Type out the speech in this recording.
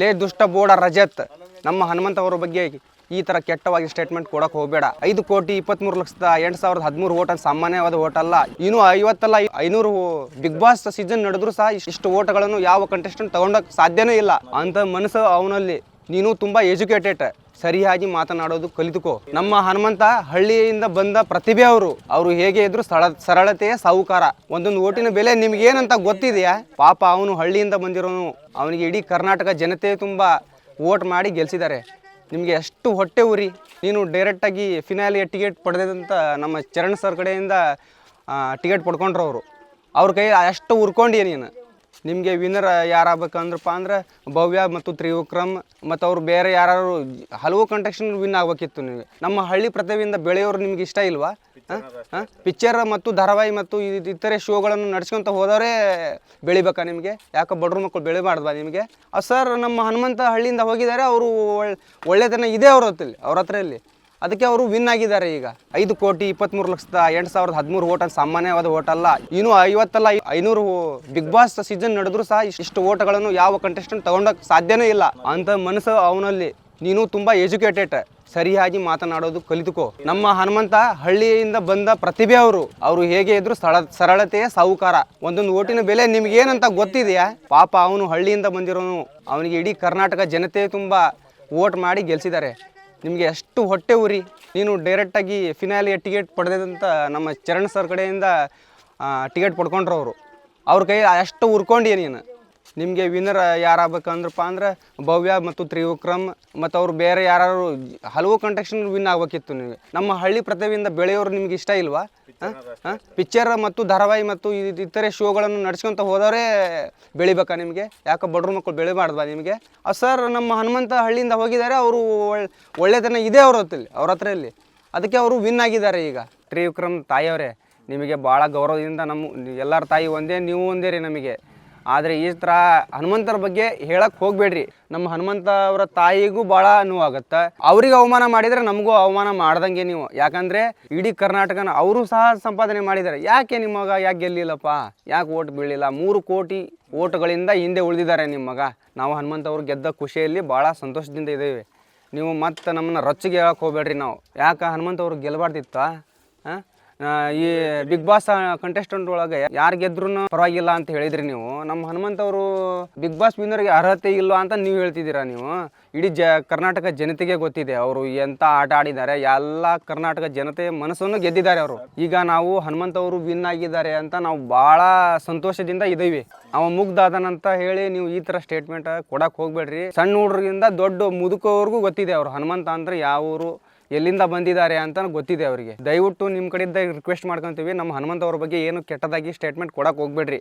ಲೇ ದುಷ್ಟ ಬೋಡ ರಜತ್. ನಮ್ಮ ಹನುಮಂತ ಅವರ ಬಗ್ಗೆ ಈ ತರ ಕೆಟ್ಟವಾಗಿ ಸ್ಟೇಟ್ಮೆಂಟ್ ಕೊಡಕ್ ಹೋಗಬೇಡ. ಐದು ಕೋಟಿ ಇಪ್ಪತ್ಮೂರು ಲಕ್ಷದ ಎಂಟು ಸಾವಿರದ ಹದಿಮೂರು ಓಟ್ ಸಾಮಾನ್ಯವಾದ ಓಟ್ ಅಲ್ಲ. ಇನ್ನು ಐವತ್ತಲ್ಲ ಐನೂರು ಬಿಗ್ ಬಾಸ್ ಸೀಸನ್ ನಡೆದ್ರು ಸಹ ಇಷ್ಟು ಓಟ್ಗಳನ್ನು ಯಾವ ಕಂಟೆಸ್ಟೆಂಟ್ ತಗೊಂಡಕ್ ಸಾಧ್ಯನೇ ಇಲ್ಲ. ಅಂತ ಮನಸ್ಸು ಅವನಲ್ಲಿ. ನೀನು ತುಂಬಾ ಎಜುಕೇಟೆಡ್ ಸರಿಯಾಗಿ ಮಾತನಾಡೋದು ಕಲಿತುಕೋ. ನಮ್ಮ ಹನುಮಂತ ಹಳ್ಳಿಯಿಂದ ಬಂದ ಪ್ರತಿಭೆ ಅವರು. ಅವರು ಹೇಗೆ ಇದ್ರು ಸ್ಥಳ, ಸರಳತೆಯ ಸಾಹುಕಾರ. ಒಂದೊಂದು ಓಟಿನ ಬೆಲೆ ನಿಮ್ಗೆ ಏನಂತ ಗೊತ್ತಿದೆಯಾ? ಪಾಪ ಅವನು ಹಳ್ಳಿಯಿಂದ ಬಂದಿರೋನು. ಅವನಿಗೆ ಇಡೀ ಕರ್ನಾಟಕ ಜನತೆ ತುಂಬಾ ವೋಟ್ ಮಾಡಿ ಗೆಲ್ಸಿದ್ದಾರೆ. ನಿಮಗೆ ಎಷ್ಟು ಹೊಟ್ಟೆ ಉರಿ? ನೀನು ಡೈರೆಕ್ಟಾಗಿ ಫಿನಾಲಿಯ ಟಿಕೆಟ್ ಪಡೆದಂತ ನಮ್ಮ ಚರಣ್ ಸರ್ ಕಡೆಯಿಂದ ಟಿಕೆಟ್ ಪಡ್ಕೊಂಡ್ರು ಅವರು. ಅವ್ರ ಕೈ ಅಷ್ಟು ಉರ್ಕೊಂಡಿಯ ನೀನು? ನಿಮಗೆ ವಿನ್ನರ್ ಯಾರಾಗಬೇಕಂದ್ರಪ್ಪ ಅಂದ್ರೆ ಭವ್ಯ ಮತ್ತು ತ್ರಿವಿಕ್ರಮ್ ಮತ್ತು ಅವ್ರು ಬೇರೆ ಯಾರು ಹಲವು ಕಂಟೆಕ್ಷನ್ ವಿನ್ ಆಗಬೇಕಿತ್ತು ನಿಮಗೆ. ನಮ್ಮ ಹಳ್ಳಿ ಪ್ರತಿಭೆಯಿಂದ ಬೆಳೆಯೋರು ನಿಮ್ಗೆ ಇಷ್ಟ ಇಲ್ವಾ? ಪಿಕ್ಚರ್ ಮತ್ತು ಧಾರಾವಾಹಿ ಮತ್ತು ಇತರೆ ಶೋಗಳನ್ನು ನಡೆಸ್ಕೊಂತ ಹೋದವರೇ ಬೆಳಿಬೇಕಾ ನಿಮಗೆ? ಯಾಕೆ ಬಡ್ರ ಮಕ್ಕಳು ಬೆಳಿಬಾರ್ದ ನಿಮಗೆ? ಸರ್ ನಮ್ಮ ಹನುಮಂತ ಹಳ್ಳಿಯಿಂದ ಹೋಗಿದ್ದಾರೆ, ಅವರು ಒಳ್ಳೆತನ ಇದೆ ಅವ್ರ ಹತ್ರ ಅವ್ರ ಹತ್ರ ಇಲ್ಲಿ ಅದಕ್ಕೆ ಅವರು ವಿನ್ ಆಗಿದ್ದಾರೆ ಈಗ. ಐದು ಕೋಟಿ ಇಪ್ಪತ್ಮೂರು ಲಕ್ಷದ ಎಂಟು ಸಾವಿರದ ಹದಿಮೂರು ಓಟ್ ಸಾಮಾನ್ಯವಾದ ಓಟ್ ಅಲ್ಲ ಇನ್ನು ಐವತ್ತಲ್ಲ ಐನೂರು ಬಿಗ್ ಬಾಸ್ ಸೀಸನ್ ನಡೆದ್ರು ಸಹ ಇಷ್ಟು ಓಟ್ಗಳನ್ನು ಯಾವ ಕಂಟೆಸ್ಟೆಂಟ್ ತಗೊಂಡಕ್ ಸಾಧ್ಯನೇ ಇಲ್ಲ. ಅಂತ ಮನಸ್ಸು ಅವನಲ್ಲಿ. ನೀನು ತುಂಬಾ ಎಜುಕೇಟೆಡ್ ಸರಿಯಾಗಿ ಮಾತನಾಡೋದು ಕಲಿತುಕೋ. ನಮ್ಮ ಹನುಮಂತ ಹಳ್ಳಿಯಿಂದ ಬಂದ ಪ್ರತಿಭೆ ಅವರು. ಅವರು ಹೇಗೆ ಇದ್ರು ಸರಳ ಸರಳತೆಯ ಸಾಹುಕಾರ. ಒಂದೊಂದು ಓಟಿನ ಬೆಲೆ ನಿಮ್ಗೆ ಏನಂತ ಗೊತ್ತಿದೆಯಾ? ಪಾಪ ಅವನು ಹಳ್ಳಿಯಿಂದ ಬಂದಿರೋನು. ಅವನಿಗೆ ಇಡೀ ಕರ್ನಾಟಕ ಜನತೆ ತುಂಬಾ ವೋಟ್ ಮಾಡಿ ಗೆಲ್ಸಿದ್ದಾರೆ. ನಿಮಗೆ ಎಷ್ಟು ಹೊಟ್ಟೆ ಉರಿ. ನೀನು ಡೈರೆಕ್ಟಾಗಿ ಫಿನಾಲಿಯ ಟಿಕೆಟ್ ಪಡೆದಂತ ನಮ್ಮ ಚರಣ್ ಸರ್ ಕಡೆಯಿಂದ ಟಿಕೆಟ್ ಪಡ್ಕೊಂಡ್ರು ಅವರು. ಅವ್ರ ಕೈ ಅಷ್ಟು ಉರ್ಕೊಂಡಿ ನೀನು. ನಿಮಗೆ ವಿನ್ನರ್ ಯಾರಾಗಬೇಕಂದ್ರಪ್ಪ ಅಂದ್ರೆ ಭವ್ಯ ಮತ್ತು ತ್ರಿವಿಕ್ರಮ್ ಮತ್ತು ಅವ್ರು ಬೇರೆ ಯಾರು ಹಲವು ಕಂಟೆಕ್ಷನ್ ವಿನ್ ಆಗಬೇಕಿತ್ತು ನಿಮಗೆ. ನಮ್ಮ ಹಳ್ಳಿ ಪ್ರತಿಭೆಯಿಂದ ಬೆಳೆಯೋರು ನಿಮ್ಗೆ ಇಷ್ಟ ಇಲ್ವಾ? ಪಿಕ್ಚರ್ ಮತ್ತು ಧಾರಾವಾಹಿ ಮತ್ತು ಇತರೆ ಶೋಗಳನ್ನು ನಡೆಸ್ಕೊಂತ ಹೋದವರೇ ಬೆಳಿಬೇಕಾ ನಿಮಗೆ? ಯಾಕೆ ಬಡ್ರ ಮಕ್ಕಳು ಬೆಳಿಬಾರ್ದ ನಿಮಗೆ? ಸರ್ ನಮ್ಮ ಹನುಮಂತ ಹಳ್ಳಿಯಿಂದ ಹೋಗಿದ್ದಾರೆ, ಅವರು ಒಳ್ಳೆತನ ಇದೆ ಅವ್ರ ಹತ್ತಲ್ಲಿ ಅವ್ರ ಹತ್ರ ಇಲ್ಲಿ. ಅದಕ್ಕೆ ಅವರು ವಿನ್ ಆಗಿದ್ದಾರೆ ಈಗ. ತ್ರಿವಿಕ್ರಮ್ ತಾಯಿಯವರೇ, ನಿಮಗೆ ಭಾಳ ಗೌರವದಿಂದ ನಮ್ಮ ಎಲ್ಲರ ತಾಯಿ ಒಂದೇ, ನೀವು ಒಂದೇ ರೀ ನಮಗೆ. ಆದರೆ ಈ ಥರ ಹನುಮಂತರ ಬಗ್ಗೆ ಹೇಳಕ್ಕೆ ಹೋಗಬೇಡ್ರಿ. ನಮ್ಮ ಹನುಮಂತ ಅವರ ತಾಯಿಗೂ ಭಾಳ ನೋವಾಗತ್ತೆ. ಅವ್ರಿಗೆ ಅವಮಾನ ಮಾಡಿದರೆ ನಮಗೂ ಅವಮಾನ ಮಾಡ್ದಂಗೆ ನೀವು. ಯಾಕಂದರೆ ಇಡೀ ಕರ್ನಾಟಕನ ಅವರು ಸಹ ಸಂಪಾದನೆ ಮಾಡಿದ್ದಾರೆ. ಯಾಕೆ ನಿಮ್ಮ ಮಗ ಯಾಕೆ ಗೆಲ್ಲಿಲ್ಲಪ್ಪ? ಯಾಕೆ ಓಟ್ ಬೀಳಿಲ್ಲ? ಮೂರು ಕೋಟಿ ಓಟ್ಗಳಿಂದ ಹಿಂದೆ ಉಳಿದಿದ್ದಾರೆ ನಿಮ್ಮ ಮಗ. ನಾವು ಹನುಮಂತ ಅವ್ರು ಗೆದ್ದ ಖುಷಿಯಲ್ಲಿ ಭಾಳ ಸಂತೋಷದಿಂದ ಇದ್ದೇವೆ. ನೀವು ಮತ್ತೆ ನಮ್ಮನ್ನ ರೊಚ್ಚಿಗೆ ಹೇಳಕ್ಕೆ ಹೋಗ್ಬೇಡ್ರಿ ನಾವು. ಯಾಕೆ ಹನುಮಂತ ಅವ್ರು ಗೆಲ್ಲಬಾರ್ದಿತ್ತ ಹಾಂ? ಈ ಬಿಗ್ ಬಾಸ್ ಕಂಟೆಸ್ಟೆಂಟ್ ಒಳಗೆ ಯಾರು ಗೆದ್ರೂ ಪರವಾಗಿಲ್ಲ ಅಂತ ಹೇಳಿದ್ರಿ ನೀವು. ನಮ್ಮ ಹನುಮಂತ ಅವರು ಬಿಗ್ ಬಾಸ್ ವಿನ್ನರ್ಗೆ ಅರ್ಹತೆ ಇಲ್ಲ ಅಂತ ನೀವು ಹೇಳ್ತಿದ್ದೀರಾ ನೀವು? ಇಡೀ ಜ, ಕರ್ನಾಟಕ ಜನತೆಗೆ ಗೊತ್ತಿದೆ ಅವರು ಎಂತ ಆಟ ಆಡಿದ್ದಾರೆ, ಎಲ್ಲ ಕರ್ನಾಟಕ ಜನತೆ ಮನಸ್ಸನ್ನು ಗೆದ್ದಿದ್ದಾರೆ ಅವರು. ಈಗ ನಾವು ಹನುಮಂತ ಅವರು ವಿನ್ ಆಗಿದ್ದಾರೆ ಅಂತ ನಾವು ಭಾಳ ಸಂತೋಷದಿಂದ ಇದ್ದೀವಿ. ಅವ ಮುಗ್ದಾದನಂತ ಹೇಳಿ ನೀವು ಈ ಥರ ಸ್ಟೇಟ್ಮೆಂಟ್ ಕೊಡಕ್ಕೆ ಹೋಗ್ಬೇಡ್ರಿ. ಸಣ್ಣ ಹುಡುಗರಿಂದ ದೊಡ್ಡ ಮುದುಕೋವರೆಗೂ ಗೊತ್ತಿದೆ ಅವರು. ಹನುಮಂತ ಅಂದ್ರೆ ಯಾವ ಊರು? ಎಲ್ಲಿಂದ ಬಂದಿದ್ದಾರೆ ಅಂತ ಗೊತ್ತಿದೆ ಅವರಿಗೆ. ದಯವಿಟ್ಟು ನಿಮ್ಮ ಕಡೆಯಿಂದ ರಿಕ್ವೆಸ್ಟ್ ಮಾಡ್ಕೊತೀವಿ. ನಮ್ಮ ಹನುಮಂತ ಅವ್ರ ಬಗ್ಗೆ ಏನು ಕೆಟ್ಟದಾಗಿ ಸ್ಟೇಟ್ಮೆಂಟ್ ಕೊಡಕ್ಕೆ ಹೋಗ್ಬೇಡ್ರಿ.